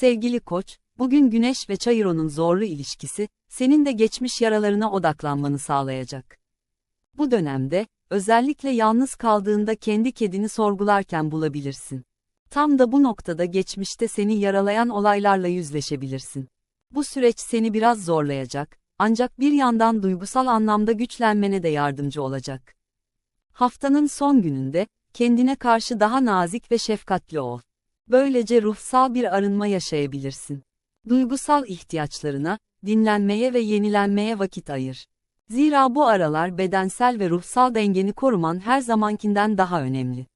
Sevgili koç, bugün Güneş ve Çayıro'nun zorlu ilişkisi, senin de geçmiş yaralarına odaklanmanı sağlayacak. Bu dönemde, özellikle yalnız kaldığında kendi kedini sorgularken bulabilirsin. Tam da bu noktada geçmişte seni yaralayan olaylarla yüzleşebilirsin. Bu süreç seni biraz zorlayacak, ancak bir yandan duygusal anlamda güçlenmene de yardımcı olacak. Haftanın son gününde, kendine karşı daha nazik ve şefkatli ol. Böylece ruhsal bir arınma yaşayabilirsin. Duygusal ihtiyaçlarına, dinlenmeye ve yenilenmeye vakit ayır. Zira bu aralar bedensel ve ruhsal dengeni koruman her zamankinden daha önemli.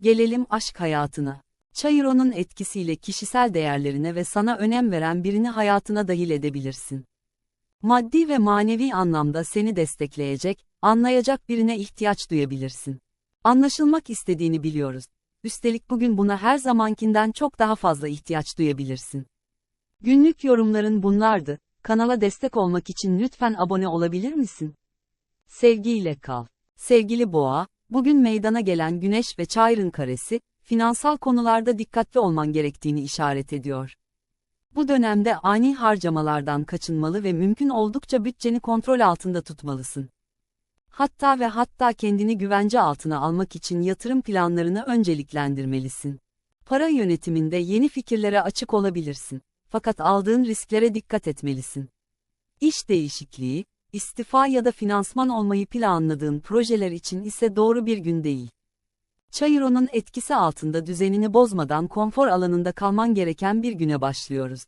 Gelelim aşk hayatına. Çayıro'nun etkisiyle kişisel değerlerine ve sana önem veren birini hayatına dahil edebilirsin. Maddi ve manevi anlamda seni destekleyecek, anlayacak birine ihtiyaç duyabilirsin. Anlaşılmak istediğini biliyoruz. Üstelik bugün buna her zamankinden çok daha fazla ihtiyaç duyabilirsin. Günlük yorumların bunlardı. Kanala destek olmak için lütfen abone olabilir misin? Sevgiyle kal. Sevgili Boğa, bugün meydana gelen Güneş ve Çayır'ın karesi, finansal konularda dikkatli olman gerektiğini işaret ediyor. Bu dönemde ani harcamalardan kaçınmalı ve mümkün oldukça bütçeni kontrol altında tutmalısın. Hatta ve hatta kendini güvence altına almak için yatırım planlarını önceliklendirmelisin. Para yönetiminde yeni fikirlere açık olabilirsin. Fakat aldığın risklere dikkat etmelisin. İş değişikliği, istifa ya da finansman olmayı planladığın projeler için ise doğru bir gün değil. Çayıro'nun etkisi altında düzenini bozmadan konfor alanında kalman gereken bir güne başlıyoruz.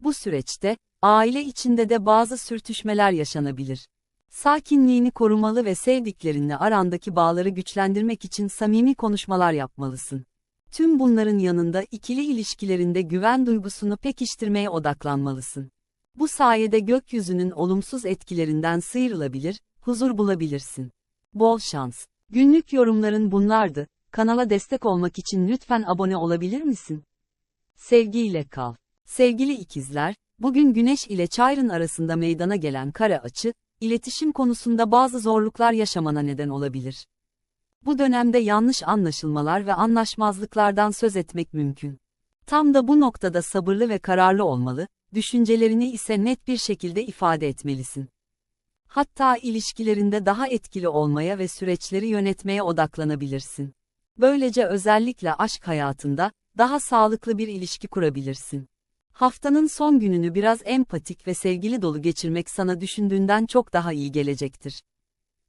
Bu süreçte, aile içinde de bazı sürtüşmeler yaşanabilir. Sakinliğini korumalı ve sevdiklerinle arandaki bağları güçlendirmek için samimi konuşmalar yapmalısın. Tüm bunların yanında ikili ilişkilerinde güven duygusunu pekiştirmeye odaklanmalısın. Bu sayede gökyüzünün olumsuz etkilerinden sıyrılabilir, huzur bulabilirsin. Bol şans. Günlük yorumların bunlardı. Kanala destek olmak için lütfen abone olabilir misin? Sevgiyle kal. Sevgili ikizler, bugün Güneş ile Çayrın arasında meydana gelen kare açı, iletişim konusunda bazı zorluklar yaşamana neden olabilir. Bu dönemde yanlış anlaşılmalar ve anlaşmazlıklardan söz etmek mümkün. Tam da bu noktada sabırlı ve kararlı olmalı, düşüncelerini ise net bir şekilde ifade etmelisin. Hatta ilişkilerinde daha etkili olmaya ve süreçleri yönetmeye odaklanabilirsin. Böylece özellikle aşk hayatında daha sağlıklı bir ilişki kurabilirsin. Haftanın son gününü biraz empatik ve sevgili dolu geçirmek sana düşündüğünden çok daha iyi gelecektir.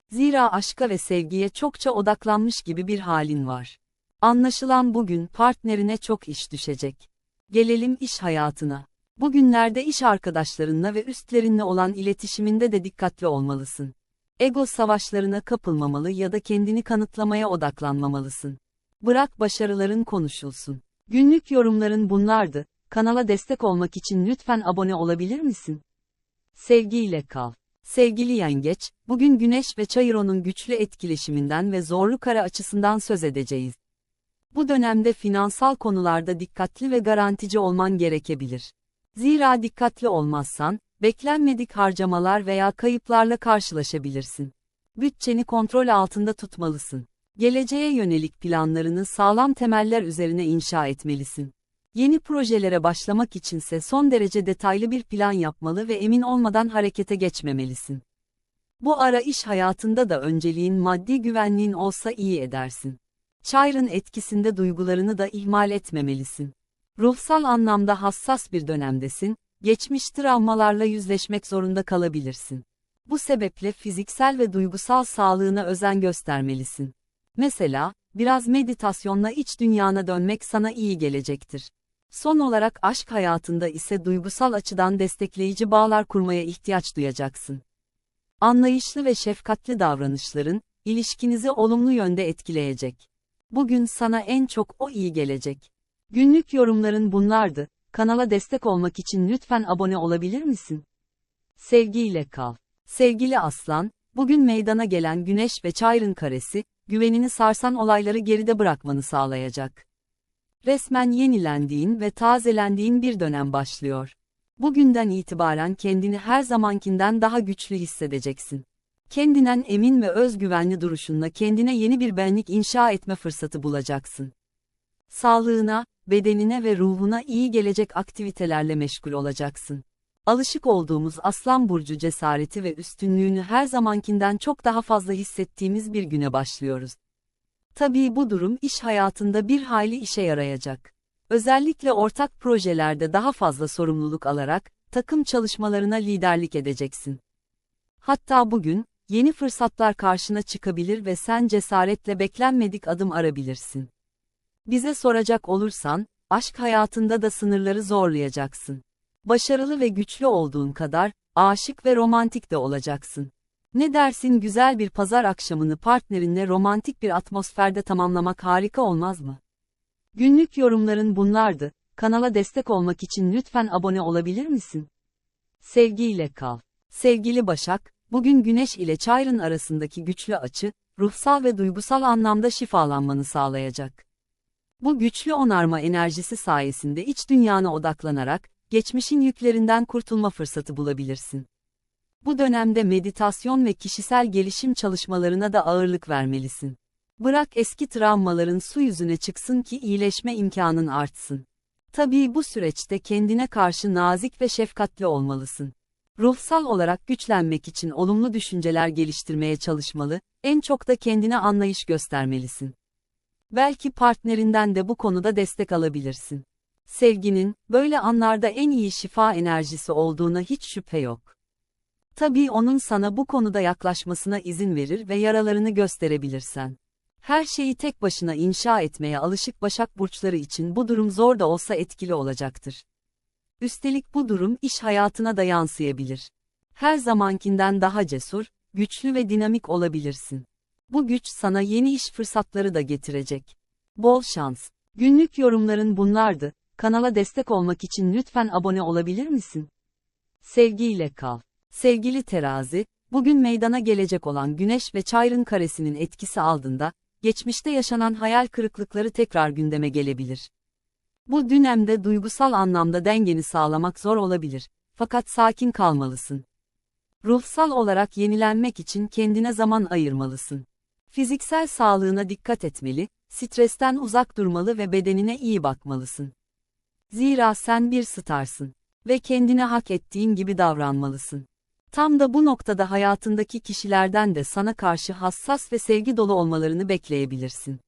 Zira aşka ve sevgiye çokça odaklanmış gibi bir halin var. Anlaşılan bugün partnerine çok iş düşecek. Gelelim iş hayatına. Bugünlerde iş arkadaşlarınla ve üstlerinle olan iletişiminde de dikkatli olmalısın. Ego savaşlarına kapılmamalı ya da kendini kanıtlamaya odaklanmamalısın. Bırak başarıların konuşulsun. Günlük yorumların bunlardı. Kanala destek olmak için lütfen abone olabilir misin? Sevgiyle kal. Sevgili yengeç, bugün Güneş ve Çayıro'nun güçlü etkileşiminden ve zorlu kara açısından söz edeceğiz. Bu dönemde finansal konularda dikkatli ve garantici olman gerekebilir. Zira dikkatli olmazsan, beklenmedik harcamalar veya kayıplarla karşılaşabilirsin. Bütçeni kontrol altında tutmalısın. Geleceğe yönelik planlarını sağlam temeller üzerine inşa etmelisin. Yeni projelere başlamak içinse son derece detaylı bir plan yapmalı ve emin olmadan harekete geçmemelisin. Bu ara iş hayatında da önceliğin maddi güvenliğin olsa iyi edersin. Çayrın etkisinde duygularını da ihmal etmemelisin. Ruhsal anlamda hassas bir dönemdesin, geçmiş travmalarla yüzleşmek zorunda kalabilirsin. Bu sebeple fiziksel ve duygusal sağlığına özen göstermelisin. Mesela, biraz meditasyonla iç dünyana dönmek sana iyi gelecektir. Son olarak aşk hayatında ise duygusal açıdan destekleyici bağlar kurmaya ihtiyaç duyacaksın. Anlayışlı ve şefkatli davranışların, ilişkinizi olumlu yönde etkileyecek. Bugün sana en çok o iyi gelecek. Günlük yorumların bunlardı. Kanala destek olmak için lütfen abone olabilir misin? Sevgiyle kal. Sevgili aslan, bugün meydana gelen güneş ve çayrın karesi, güvenini sarsan olayları geride bırakmanı sağlayacak. Resmen yenilendiğin ve tazelendiğin bir dönem başlıyor. Bugünden itibaren kendini her zamankinden daha güçlü hissedeceksin. Kendinden emin ve özgüvenli duruşunla kendine yeni bir benlik inşa etme fırsatı bulacaksın. Sağlığına, bedenine ve ruhuna iyi gelecek aktivitelerle meşgul olacaksın. Alışık olduğumuz Aslan Burcu cesareti ve üstünlüğünü her zamankinden çok daha fazla hissettiğimiz bir güne başlıyoruz. Tabii bu durum iş hayatında bir hayli işe yarayacak. Özellikle ortak projelerde daha fazla sorumluluk alarak, takım çalışmalarına liderlik edeceksin. Hatta bugün, yeni fırsatlar karşına çıkabilir ve sen cesaretle beklenmedik adım arabilirsin. Bize soracak olursan, aşk hayatında da sınırları zorlayacaksın. Başarılı ve güçlü olduğun kadar, aşık ve romantik de olacaksın. Ne dersin güzel bir pazar akşamını partnerinle romantik bir atmosferde tamamlamak harika olmaz mı? Günlük yorumların bunlardı. Kanala destek olmak için lütfen abone olabilir misin? Sevgiyle kal. Sevgili Başak, bugün Güneş ile Çayrın arasındaki güçlü açı, ruhsal ve duygusal anlamda şifalanmanı sağlayacak. Bu güçlü onarma enerjisi sayesinde iç dünyana odaklanarak, geçmişin yüklerinden kurtulma fırsatı bulabilirsin. Bu dönemde meditasyon ve kişisel gelişim çalışmalarına da ağırlık vermelisin. Bırak eski travmaların su yüzüne çıksın ki iyileşme imkanın artsın. Tabii bu süreçte kendine karşı nazik ve şefkatli olmalısın. Ruhsal olarak güçlenmek için olumlu düşünceler geliştirmeye çalışmalı, en çok da kendine anlayış göstermelisin. Belki partnerinden de bu konuda destek alabilirsin. Sevginin, böyle anlarda en iyi şifa enerjisi olduğuna hiç şüphe yok. Tabii onun sana bu konuda yaklaşmasına izin verir ve yaralarını gösterebilirsen. Her şeyi tek başına inşa etmeye alışık Başak burçları için bu durum zor da olsa etkili olacaktır. Üstelik bu durum iş hayatına da yansıyabilir. Her zamankinden daha cesur, güçlü ve dinamik olabilirsin. Bu güç sana yeni iş fırsatları da getirecek. Bol şans. Günlük yorumların bunlardı. Kanala destek olmak için lütfen abone olabilir misin? Sevgiyle kal. Sevgili terazi, bugün meydana gelecek olan Güneş ve Çayrın karesinin etkisi altında, geçmişte yaşanan hayal kırıklıkları tekrar gündeme gelebilir. Bu dönemde duygusal anlamda dengeni sağlamak zor olabilir, fakat sakin kalmalısın. Ruhsal olarak yenilenmek için kendine zaman ayırmalısın. Fiziksel sağlığına dikkat etmeli, stresten uzak durmalı ve bedenine iyi bakmalısın. Zira sen bir starsın ve kendine hak ettiğin gibi davranmalısın. Tam da bu noktada hayatındaki kişilerden de sana karşı hassas ve sevgi dolu olmalarını bekleyebilirsin.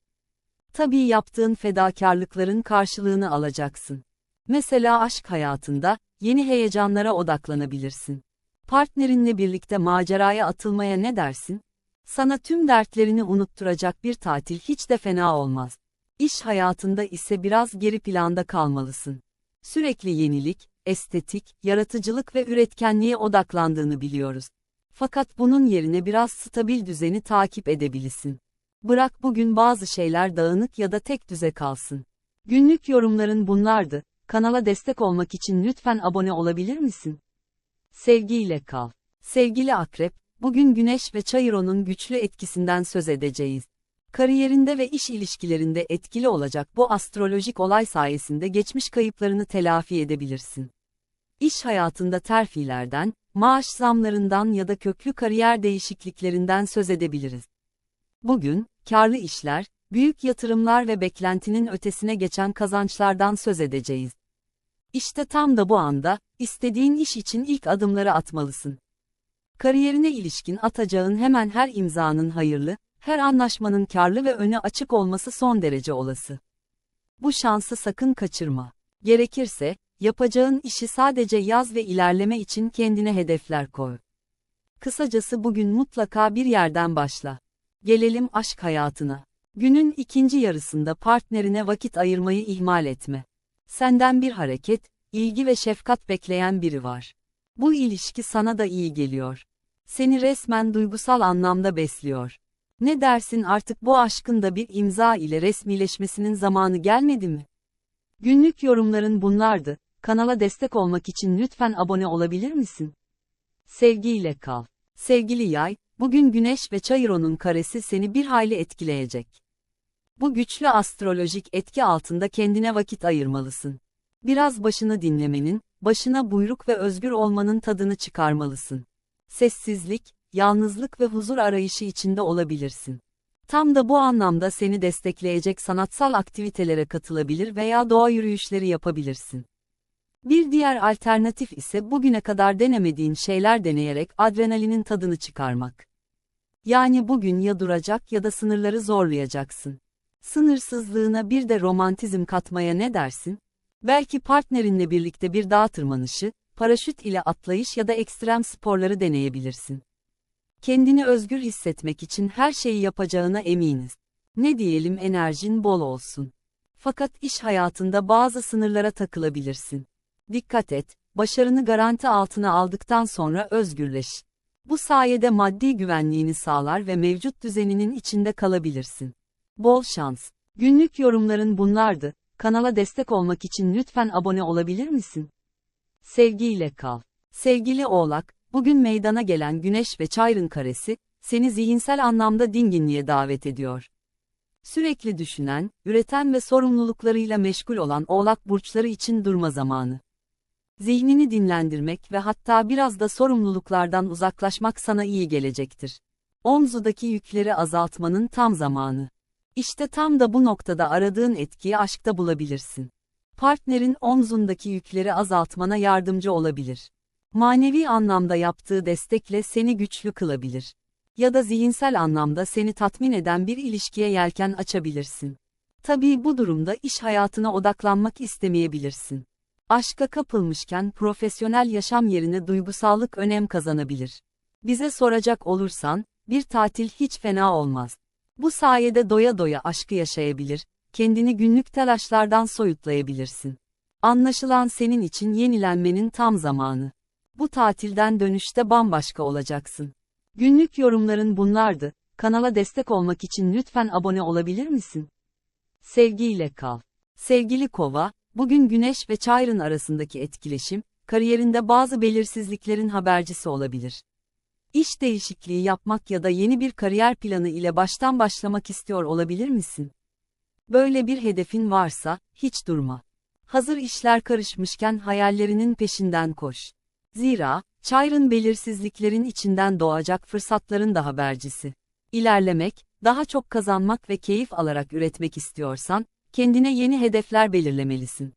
Tabii yaptığın fedakarlıkların karşılığını alacaksın. Mesela aşk hayatında, yeni heyecanlara odaklanabilirsin. Partnerinle birlikte maceraya atılmaya ne dersin? Sana tüm dertlerini unutturacak bir tatil hiç de fena olmaz. İş hayatında ise biraz geri planda kalmalısın. Sürekli yenilik, estetik, yaratıcılık ve üretkenliğe odaklandığını biliyoruz. Fakat bunun yerine biraz stabil düzeni takip edebilirsin. Bırak bugün bazı şeyler dağınık ya da tek düze kalsın. Günlük yorumların bunlardı. Kanala destek olmak için lütfen abone olabilir misin? Sevgiyle kal. Sevgili akrep, bugün Güneş ve Çayıro'nun güçlü etkisinden söz edeceğiz. Kariyerinde ve iş ilişkilerinde etkili olacak bu astrolojik olay sayesinde geçmiş kayıplarını telafi edebilirsin. İş hayatında terfilerden, maaş zamlarından ya da köklü kariyer değişikliklerinden söz edebiliriz. Bugün, karlı işler, büyük yatırımlar ve beklentinin ötesine geçen kazançlardan söz edeceğiz. İşte tam da bu anda, istediğin iş için ilk adımları atmalısın. Kariyerine ilişkin atacağın hemen her imzanın hayırlı, her anlaşmanın karlı ve öne açık olması son derece olası. Bu şansı sakın kaçırma. Gerekirse, yapacağın işi sadece yaz ve ilerleme için kendine hedefler koy. Kısacası bugün mutlaka bir yerden başla. Gelelim aşk hayatına. Günün ikinci yarısında partnerine vakit ayırmayı ihmal etme. Senden bir hareket, ilgi ve şefkat bekleyen biri var. Bu ilişki sana da iyi geliyor. Seni resmen duygusal anlamda besliyor. Ne dersin artık bu aşkın da bir imza ile resmileşmesinin zamanı gelmedi mi? Günlük yorumların bunlardı. Kanala destek olmak için lütfen abone olabilir misin? Sevgiyle kal. Sevgili yay, bugün Güneş ve Çayıro'nun karesi seni bir hayli etkileyecek. Bu güçlü astrolojik etki altında kendine vakit ayırmalısın. Biraz başını dinlemenin, başına buyruk ve özgür olmanın tadını çıkarmalısın. Sessizlik, yalnızlık ve huzur arayışı içinde olabilirsin. Tam da bu anlamda seni destekleyecek sanatsal aktivitelere katılabilir veya doğa yürüyüşleri yapabilirsin. Bir diğer alternatif ise bugüne kadar denemediğin şeyler deneyerek adrenalinin tadını çıkarmak. Yani bugün ya duracak ya da sınırları zorlayacaksın. Sınırsızlığına bir de romantizm katmaya ne dersin? Belki partnerinle birlikte bir dağ tırmanışı, paraşüt ile atlayış ya da ekstrem sporları deneyebilirsin. Kendini özgür hissetmek için her şeyi yapacağına eminiz. Ne diyelim enerjin bol olsun. Fakat iş hayatında bazı sınırlara takılabilirsin. Dikkat et, başarını garanti altına aldıktan sonra özgürleş. Bu sayede maddi güvenliğini sağlar ve mevcut düzeninin içinde kalabilirsin. Bol şans. Günlük yorumların bunlardı. Kanala destek olmak için lütfen abone olabilir misin? Sevgiyle kal. Sevgili Oğlak, bugün meydana gelen Güneş ve Çayrın karesi, seni zihinsel anlamda dinginliğe davet ediyor. Sürekli düşünen, üreten ve sorumluluklarıyla meşgul olan Oğlak burçları için durma zamanı. Zihnini dinlendirmek ve hatta biraz da sorumluluklardan uzaklaşmak sana iyi gelecektir. Omzudaki yükleri azaltmanın tam zamanı. İşte tam da bu noktada aradığın etkiyi aşkta bulabilirsin. Partnerin omzundaki yükleri azaltmana yardımcı olabilir. Manevi anlamda yaptığı destekle seni güçlü kılabilir. Ya da zihinsel anlamda seni tatmin eden bir ilişkiye yelken açabilirsin. Tabii bu durumda iş hayatına odaklanmak istemeyebilirsin. Aşka kapılmışken profesyonel yaşam yerine duygusallık önem kazanabilir. Bize soracak olursan, bir tatil hiç fena olmaz. Bu sayede doya doya aşkı yaşayabilir, kendini günlük telaşlardan soyutlayabilirsin. Anlaşılan senin için yenilenmenin tam zamanı. Bu tatilden dönüşte bambaşka olacaksın. Günlük yorumların bunlardı. Kanala destek olmak için lütfen abone olabilir misin? Sevgiyle kal. Sevgili Kova, bugün Güneş ve Çayrın arasındaki etkileşim, kariyerinde bazı belirsizliklerin habercisi olabilir. İş değişikliği yapmak ya da yeni bir kariyer planı ile baştan başlamak istiyor olabilir misin? Böyle bir hedefin varsa, hiç durma. Hazır işler karışmışken hayallerinin peşinden koş. Zira, Çayrın belirsizliklerin içinden doğacak fırsatların da habercisi. İlerlemek, daha çok kazanmak ve keyif alarak üretmek istiyorsan, kendine yeni hedefler belirlemelisin.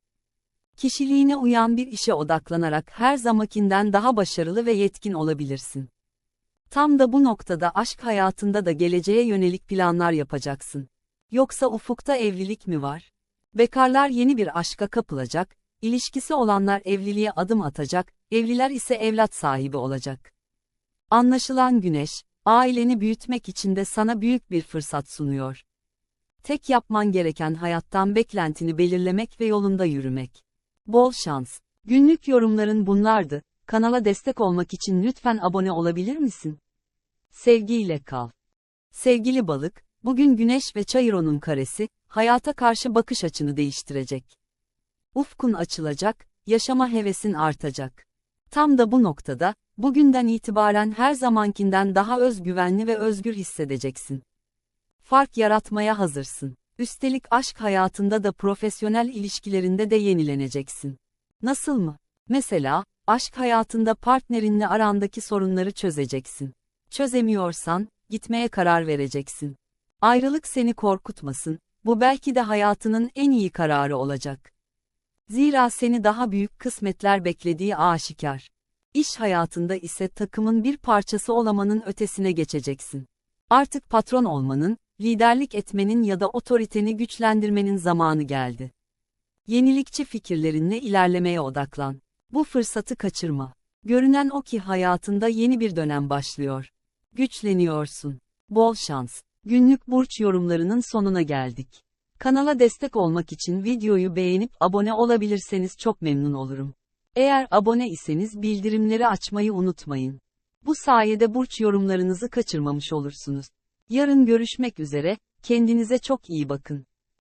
Kişiliğine uyan bir işe odaklanarak her zamankinden daha başarılı ve yetkin olabilirsin. Tam da bu noktada aşk hayatında da geleceğe yönelik planlar yapacaksın. Yoksa ufukta evlilik mi var? Bekarlar yeni bir aşka kapılacak, ilişkisi olanlar evliliğe adım atacak, evliler ise evlat sahibi olacak. Anlaşılan güneş, aileni büyütmek için de sana büyük bir fırsat sunuyor. Tek yapman gereken hayattan beklentini belirlemek ve yolunda yürümek. Bol şans. Günlük yorumların bunlardı. Kanala destek olmak için lütfen abone olabilir misin? Sevgiyle kal. Sevgili balık, bugün Güneş ve Çayıron'un karesi, hayata karşı bakış açını değiştirecek. Ufkun açılacak, yaşama hevesin artacak. Tam da bu noktada, bugünden itibaren her zamankinden daha özgüvenli ve özgür hissedeceksin. Fark yaratmaya hazırsın. Üstelik aşk hayatında da profesyonel ilişkilerinde de yenileneceksin. Nasıl mı? Mesela, aşk hayatında partnerinle arandaki sorunları çözeceksin. Çözemiyorsan, gitmeye karar vereceksin. Ayrılık seni korkutmasın, bu belki de hayatının en iyi kararı olacak. Zira seni daha büyük kısmetler beklediği aşikar. İş hayatında ise takımın bir parçası olamanın ötesine geçeceksin. Artık patron olmanın, liderlik etmenin ya da otoriteni güçlendirmenin zamanı geldi. Yenilikçi fikirlerinle ilerlemeye odaklan. Bu fırsatı kaçırma. Görünen o ki hayatında yeni bir dönem başlıyor. Güçleniyorsun. Bol şans. Günlük burç yorumlarının sonuna geldik. Kanala destek olmak için videoyu beğenip abone olabilirseniz çok memnun olurum. Eğer abone iseniz bildirimleri açmayı unutmayın. Bu sayede burç yorumlarınızı kaçırmamış olursunuz. Yarın görüşmek üzere, kendinize çok iyi bakın.